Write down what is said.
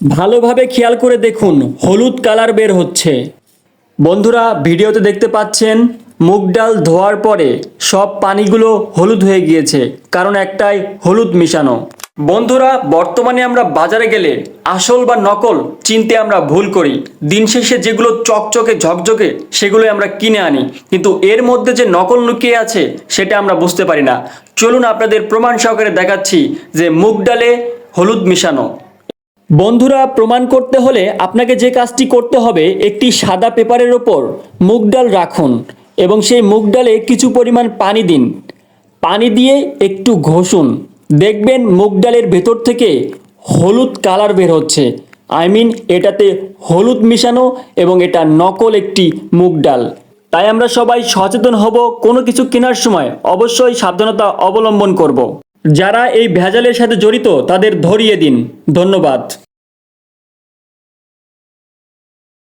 ভালোভাবে খেয়াল করে দেখুন, হলুদ কালার বের হচ্ছে। বন্ধুরা, ভিডিওতে দেখতে পাচ্ছেন, মুগ ডাল ধোয়ার পরে সব পানিগুলো হলুদ হয়ে গিয়েছে, কারণ একটাই হলুদ মিশানো। বন্ধুরা, বর্তমানে আমরা বাজারে গেলে আসল বা নকল চিনতে আমরা ভুল করি। দিন শেষে যেগুলো চকচকে ঝকঝকে, সেগুলোই আমরা কিনে আনি। কিন্তু এর মধ্যে যে নকল লুকিয়ে আছে, সেটা আমরা বুঝতে পারি না। চলুন আপনাদের প্রমাণ সহকারে দেখাচ্ছি যে মুগ ডালে হলুদ মিশানো। বন্ধুরা, প্রমাণ করতে হলে আপনাকে যে কাজটি করতে হবে, একটি সাদা পেপারের ওপর মুগ ডাল রাখুন এবং সেই মুগ ডালে কিছু পরিমাণ পানি দিন। পানি দিয়ে একটু ঘষুন। দেখবেন মুগ ডালের ভেতর থেকে হলুদ কালার বের হচ্ছে। আই মিন এটাতে হলুদ মিশানো এবং এটা নকল একটি মুগ ডাল। তাই আমরা সবাই সচেতন হব, কোনো কিছু কেনার সময় অবশ্যই সাবধানতা অবলম্বন করব। যারা এই ভেজালের সাথে জড়িত তাদের ধরিয়ে দিন। ধন্যবাদ।